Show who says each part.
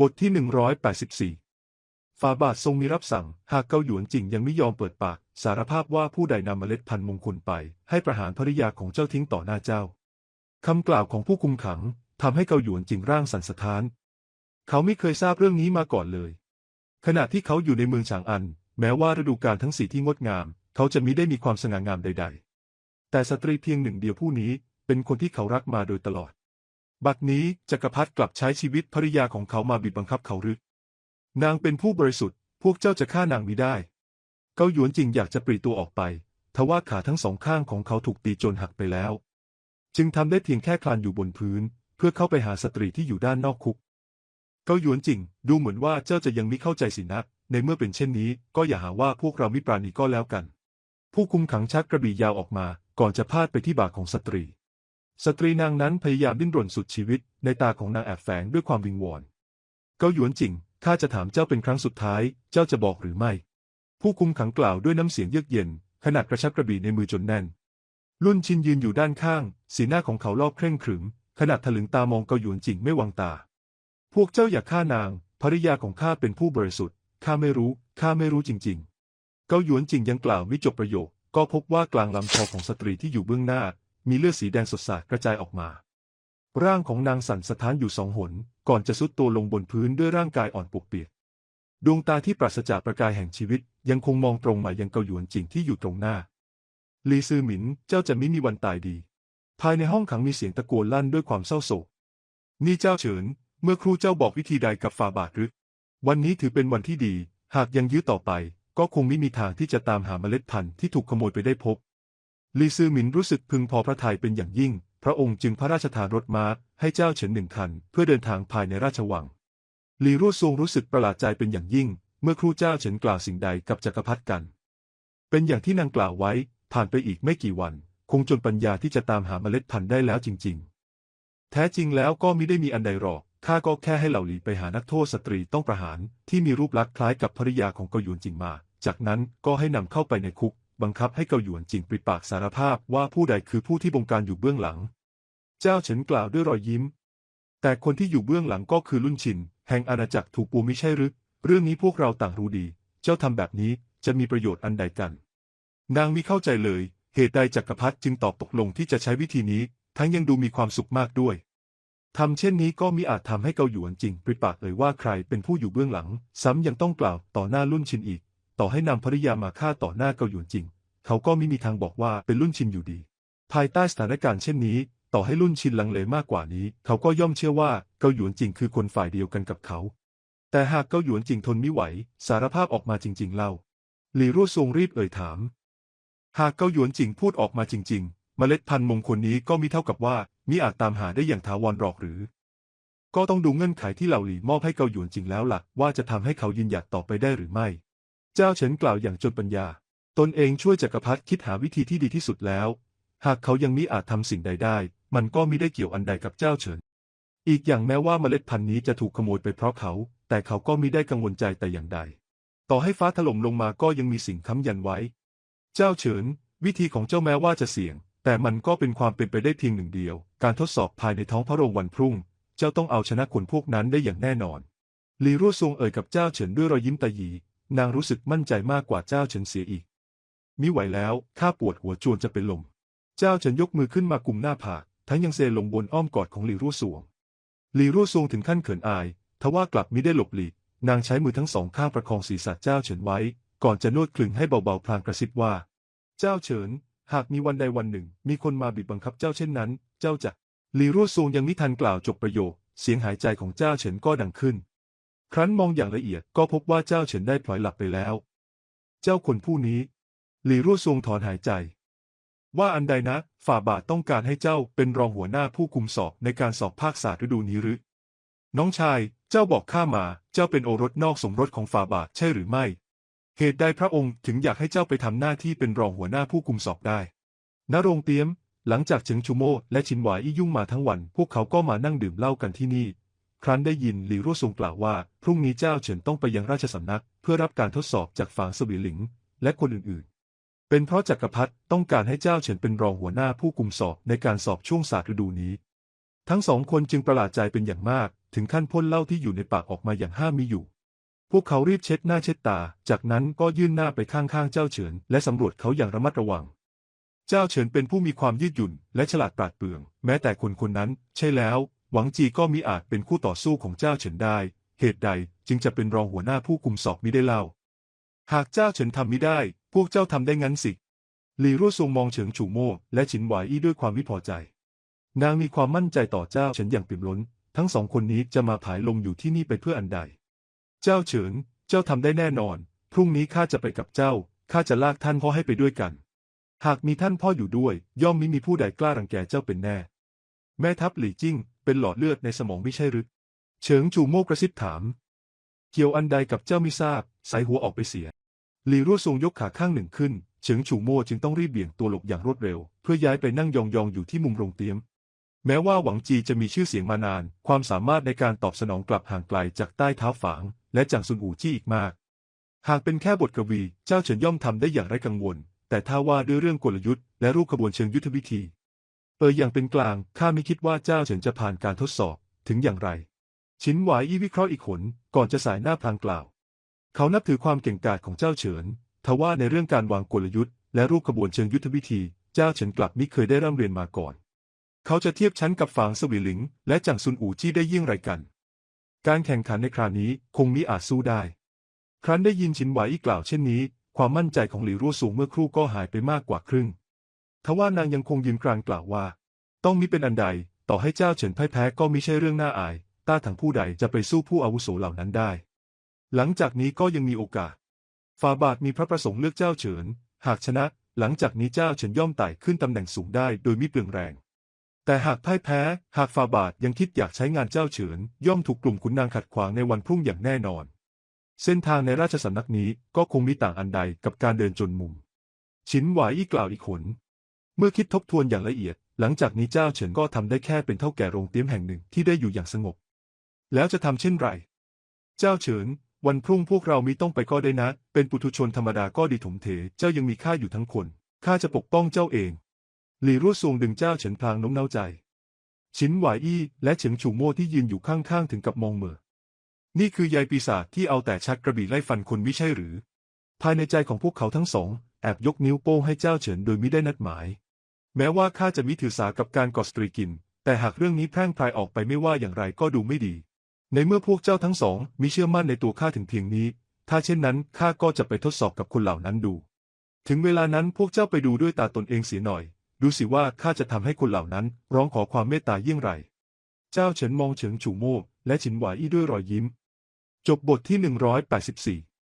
Speaker 1: บทที่ 184ฟาบาททรงมีรับสั่ง หากเกาหยวนจริงยังไม่ยอมเปิดปาก สารภาพว่าผู้ใดนำเมล็ดพันธุ์มงคลไป ให้ประหารภริยาของเจ้าทิ้งต่อหน้าเจ้า คำกล่าวของผู้คุมขังทำให้เกาหยวนจริงร่างสันสะท้าน เขาไม่เคยทราบเรื่องนี้มาก่อนเลย ขณะที่เขาอยู่ในเมืองฉางอัน แม้ว่าฤดูกาลทั้งสี่ที่งดงาม เขาจะมิได้มีความสง่างามใด ๆ แต่สตรีเพียงหนึ่งเดียวผู้นี้เป็นคนที่เขารักมาโดยตลอด บัดนี้จักรพรรดิกลับใช้ชีวิตภริยาของเขามาบีบบังคับเขาหรือนางเป็นผู้บริสุทธิ์ พวกเจ้าจะฆ่านางไมิได้ เกาหยวนจริงอยากจะปลีตัวออกไป ทว่าขาทั้งสองข้างของเขาถูกตีจนหักไปแล้ว จึงทำได้เพียงแค่คลานอยู่บนพื้น เพื่อเข้าไปหาสตรีที่อยู่ด้านนอกคุก เกาหยวนจริง ดูเหมือนว่าเจ้าจะยังมิเข้าใจสินะในเมื่อเป็นเช่นนี้ ก็อย่าหาว่าพวกเรามิปราณีก็แล้วกัน ผู้คุมขังชักกระบี่ยาวออกมา ก่อนจะพาดไปที่บ่าของสตรี สตรีนางนั้นพยายามดิ้นรนสุดชีวิต ในตาของนางแอบแฝงด้วยความวิงวอน เกาหยวนจริง ข้าจะถามเจ้าเป็นครั้งสุดท้าย เจ้าจะบอกหรือไม่ ผู้คุมขังกล่าวด้วยน้ำเสียงเยือกเย็น ขนาดกระชับกระบี่ในมือจนแน่นรุ่นชินยืนอยู่ด้านข้าง สีหน้าของเขารอบเคร่งขรึม ขนาดถลึงตามองเกาหยวนจริงไม่วางตา พวกเจ้าอย่าฆ่านาง ภริยาของข้าเป็นผู้บริสุทธิ์ ข้าไม่รู้ ข้าไม่รู้จริง ๆ เกาหยวนจริงยังกล่าวไม่จบประโยค ก็พบว่ากลางลำคอของสตรีที่อยู่เบื้องหน้า มีเลือดสีแดงสดสาดกระจายออกมา ร่างของนางสั่นสะท้านอยู่สองหน ก่อนจะสุดตัวลงบนพื้นด้วยร่างกายอ่อนปวกเปียก ดวงตาที่ปราศจากประกายแห่งชีวิต ยังคงมองตรงมายังเกาหยวนจริงที่อยู่ตรงหน้า ลีซือหมินเจ้าจะไม่มีวันตายดี ภายในห้องขังมีเสียงตะโกนลั่นด้วยความเศร้าโศก นี่เจ้าเฉิน เมื่อครูเจ้าบอกวิธีใดกับฟาบาทหรือวันนี้ถือเป็นวันที่ดี หากยังยื้อต่อไป ก็คงไม่มีทางที่จะตามหาเมล็ดพันธุ์ที่ถูกขโมยไปได้พบ ลีซือหมินรู้สึกพึงพอพระทัยเป็นอย่างยิ่ง พระองค์จึงพระราชทานรถม้าให้เจ้าเฉินหนึ่งคัน เพื่อเดินทางภายในราชวัง ลีรั่วซวงรู้สึกประหลาดใจเป็นอย่างยิ่ง เมื่อครูเจ้าเฉินกล่าวสิ่งใดกับจักรพรรดิกัน เป็นอย่างที่นางกล่าวไว้ ผ่านไปอีกไม่กี่วัน คงจนปัญญาที่จะตามหาเมล็ดพันธุ์ได้แล้วจริง ๆ แท้จริงแล้วก็มิได้มีอันใดหรอก ข้าก็แค่ให้เหล่าหลีไปหานักโทษสตรีต้องประหาร ที่มีรูปลักษณ์คล้ายกับภริยาของกหยวนจริงมา จากนั้นก็ให้นำเข้าไปในคุก บังคับให้เกาหยวนจริงปิดปากสารภาพว่าผู้ใดคือผู้ที่บงการอยู่เบื้องหลัง เจ้าเฉินกล่าวด้วยรอยยิ้ม แต่คนที่อยู่เบื้องหลังก็คือลุ่นชิน แห่งอาณาจักรถูกปูมิใช่หรือเรื่องนี้พวกเราต่างรู้ดี เจ้าทำแบบนี้จะมีประโยชน์อันใดกัน นางมิเข้าใจเลย เหตุใดจักรพรรดิจึงตอบตกลงที่จะใช้วิธีนี้ ทั้งยังดูมีความสุขมากด้วยทำเช่นนี้ก็มิอาจทำให้เกาหยวนจริงปริปากเลยว่าใครเป็นผู้อยู่เบื้องหลัง ซ้ำยังต้องกล่าวต่อหน้าลุ่นชินอีก ต่อให้นำภริยามาฆ่าต่อหน้าเกาหยวนจริง เขาก็ไม่มีทางบอกว่าเป็นลุ่นชินอยู่ดี ภายใต้สถานการณ์เช่นนี้ ต่อให้ลุ่นชินลังเลมากกว่านี้ เขาก็ย่อมเชื่อว่าเกาหยวนจริงคือคนฝ่ายเดียวกันกับเขา แต่หากเกาหยวนจริงทนไม่ไหว สารภาพออกมาจริง ๆ เล่า หลีรั่วซงรีบเอ่ยถาม หากเกาหยวนจริงพูดออกมาจริง ๆ เมล็ดพันธุ์มงคลนี้ก็มีเท่ากับว่ามิอาจตามหาได้อย่างถาวรหรอกหรือก็ต้องดูเงื่อนไขที่เหล่าหลีมอบให้เกาหยวนจริงแล้วล่ะ ว่าจะทำให้เขายืนหยัดต่อไปได้หรือไม่ เจ้าเฉินกล่าวอย่างจนปัญญา ตนเองช่วยจักรพรรดิคิดหาวิธีที่ดีที่สุดแล้ว หากเขายังมิอาจทำสิ่งใดได้ มันก็มิได้เกี่ยวอันใดกับเจ้าเฉิน อีกอย่างแม้ว่าเมล็ดพันธุ์นี้จะถูกขโมยไปเพราะเขา แต่เขาก็มิได้กังวลใจแต่อย่างใด ต่อให้ฟ้าถล่มลงมาก็ยังมีสิ่งค้ำยันไว้ เจ้าเฉิน วิธีของเจ้าแม้ว่าจะเสี่ยง แต่มันก็เป็นความเป็นไปได้เพียงหนึ่งเดียว การทดสอบภายในท้องพระโรงวันพรุ่ง เจ้าต้องเอาชนะคนพวกนั้นได้อย่างแน่นอนลีรั่วซวงเอ่ยกับเจ้าเฉินด้วยรอยยิ้มตาหยี นางรู้สึกมั่นใจมากกว่าเจ้าเฉินเสียอีก มิไหวแล้วข้าปวดหัวจวนจะเป็นลม เจ้าเฉินยกมือขึ้นมากุมหน้าผาก ทั้งยังเซลงบนอ้อมกอดของหลีรั่วซวง หลีรั่วซวงถึงขั้นเขินอาย ทว่ากลับมิได้หลบหลีก นางใช้มือทั้งสองข้างประคองศีรษะเจ้าเฉินไว้ ก่อนจะนวดคลึงให้เบาๆพลางกระซิบว่า เจ้าเฉิน หากมีวันใดวันหนึ่ง มีคนมาบีบบังคับเจ้าเช่นนั้น เจ้าจะ หลีรั่วซวงยังมิทันกล่าวจบประโยค เสียงหายใจของเจ้าเฉินก็ดังขึ้น ครั้นมองอย่างละเอียดก็พบว่าเจ้าเฉินได้พลอยหลับไปแล้ว เจ้าคนผู้นี้ หลี่รั่วซงถอนหายใจ ว่าอันใดนะ ฝ่าบาทต้องการให้เจ้าเป็นรองหัวหน้าผู้คุมสอบในการสอบภาคศาสตร์ฤดูนี้หรือ น้องชาย เจ้าบอกข้ามา เจ้าเป็นโอรสนอกสมรสของฝ่าบาทใช่หรือไม่ เหตุใดพระองค์ถึงอยากให้เจ้าไปทำหน้าที่เป็นรองหัวหน้าผู้คุมสอบได้ณโรงเตี๊ยม หลังจากเฉิงชูโม่และชินหวายอี้ยุ่งมาทั้งวัน พวกเขาก็มานั่งดื่มเหล้ากันที่นี่ ครั้นได้ยินหลีรั่วซงกล่าวว่า พรุ่งนี้เจ้าเฉินต้องไปยังราชสำนัก เพื่อรับการทดสอบจากฝางสวีหลิง และคนอื่นๆ เป็นเพราะจักรพรรดิต้องการให้เจ้าเฉินเป็นรองหัวหน้าผู้คุมสอบในการสอบช่วงศาสตร์ฤดูนี้ ทั้งสองคนจึงประหลาดใจเป็นอย่างมาก ถึงขั้นพ่นเหล้าที่อยู่ในปากออกมาอย่างห้ามมิอยู่ พวกเขารีบเช็ดหน้าเช็ดตา จากนั้นก็ยื่นหน้าไปข้างๆเจ้าเฉิน และสำรวจเขาอย่างระมัดระวังเจ้าเฉินเป็นผู้มีความยืดหยุ่นและฉลาดปราดเปรื่อง แม้แต่คนคนนั้น ใช่แล้ว หวังจีก็มีอาจเป็นคู่ต่อสู้ของเจ้าเฉินได้ เหตุใดจึงจะเป็นรองหัวหน้าผู้กุมสอบมิได้เล่า หากเจ้าเฉินทำมิได้ พวกเจ้าทำได้งั้นสิหลีรั่วซวงมองเฉิงฉูโม่และฉินหวายอี้ด้วยความไม่พอใจ นางมีความมั่นใจต่อเจ้าเฉินอย่างเปี่ยมล้น ทั้งสองคนนี้จะมาผายลมอยู่ที่นี่ไปเพื่ออันใด เจ้าเฉิน เจ้าทำได้แน่นอน พรุ่งนี้ข้าจะไปกับเจ้า ข้าจะลากท่านพ่อให้ไปด้วยกัน หากมีท่านพ่ออยู่ด้วย ย่อมมิมีผู้ใดกล้ารังแกเจ้าเป็นแน่ แม่ทัพหลี่จิ้ง เป็นหลอดเลือดในสมองไม่ใช่หรือเฉิงจูโม่กระซิบถาม เกี่ยวอันใดกับเจ้าไม่ทราบใส่หัวออกไปเสีย หลี่รั่วทรงยกขาข้างหนึ่งขึ้น เฉิงฉูโม่จึงต้องรีบเบี่ยงตัวหลบอย่างรวดเร็ว เพื่อย้ายไปนั่งยองๆอยู่ที่มุมโรงเตี๊ยม แม้ว่าหวังจีจะมีชื่อเสียงมานาน ความสามารถในการตอบสนองกลับห่างไกลจากใต้เท้าฝาง และจางซุนอูจี้อีกมาก หากเป็นแค่บทกวี เจ้าเฉินย่อมทำได้อย่างไร้กังวล แต่ถ้าว่าด้วยเรื่องกลยุทธ์และรูปขบวนเชิงยุทธวิธี เปิดอย่างเป็นกลาง ข้าไม่คิดว่าเจ้าเฉินจะผ่านการทดสอบ ถึงอย่างไร ชินหวายอี้วิเคราะห์อีกขนก่อนจะสายหน้าพลางกล่าว เขานับถือความเก่งกาจของเจ้าเฉิน ทว่าในเรื่องการวางกลยุทธ์และรูปขบวนเชิงยุทธวิธี เจ้าเฉินกลับไมิเคยได้ร่ำเรียนมาก่อน เขาจะเทียบชั้นกับฝางสวีหลิง และจังซุนอู่จี้ได้ยิ่งไรกัน การแข่งขันในคราวนี้คงมิอาจสู้ได้ ครั้นได้ยินชินหวายอี้กล่าวเช่นนี้ ความมั่นใจของหลี่รั่วสูงเมื่อครู่ก็หายไปมากกว่าครึ่ง ทว่านางยังคงยืนกรานกล่าวว่า ต้องมิเป็นอันใด ต่อให้เจ้าเฉินพ่ายแพ้ก็มิใช่เรื่องน่าอาย ต้าถังผู้ใดจะไปสู้ผู้อาวุโสเหล่านั้นได้ หลังจากนี้ก็ยังมีโอกาสฟาบาทมีพระประสงค์เลือกเจ้าเฉิน หากชนะ หลังจากนี้เจ้าเฉินย่อมไต่ขึ้นตำแหน่งสูงได้โดยมิเปลืองแรง แต่หากพ่ายแพ้ หากฟาบาทยังคิดอยากใช้งานเจ้าเฉิน ย่อมถูกกลุ่มขุนนางขัดขวางในวันพรุ่งอย่างแน่นอน เส้นทางในราชสำนักนี้ก็คงมีต่างอันใดกับการเดินจนมุม ชินหวายอีกล่าวอีกขน เมื่อคิดทบทวนอย่างละเอียด หลังจากนี้เจ้าเฉินก็ทำได้แค่เป็นเท่าแก่โรงเตี้ยมแห่งหนึ่งที่ได้อยู่อย่างสงบ แล้วจะทำเช่นไร เจ้าเฉิน วันพรุ่งพวกเรามิต้องไปก็ได้นะ เป็นปุถุชนธรรมดาก็ดีถมเถ เจ้ายังมีข้าอยู่ทั้งคน ข้าจะปกป้องเจ้าเอง หลี่รั่วซวงดึงเจ้าเฉินพลางน้มน้าใจ ชินหวายอี้และเฉิงฉูโม่ที่ยืนอยู่ข้างๆถึงกับมองเหม่อ นี่คือยายปีศาจที่เอาแต่ชักกระบี่ไล่ฟันคนมิใช่หรือ ภายในใจของพวกเขาทั้งสองแอบยกนิ้วโป้งให้เจ้าเฉินโดยไมิได้นัดหมาย แม้ว่าข้าจะมิถือสากับการก่อสตรีกิน แต่หากเรื่องนี้แพร่งพรายออกไปไม่ว่าอย่างไรก็ดูไม่ดี ในเมื่อพวกเจ้าทั้งสองมิเชื่อมั่นในตัวข้าถึงเพียงนี้ ถ้าเช่นนั้นข้าก็จะไปทดสอบกับคนเหล่านั้นดู ถึงเวลานั้นพวกเจ้าไปดูด้วยตาตนเองเสียหน่อย ดูสิว่าข้าจะทำให้คนเหล่านั้น ร้องขอความเมตตาเยี่ยงไร เจ้าเฉินมองเฉิงฉูโม่และฉินหวายอี้ด้วยรอยยิ้ม จบบทที่184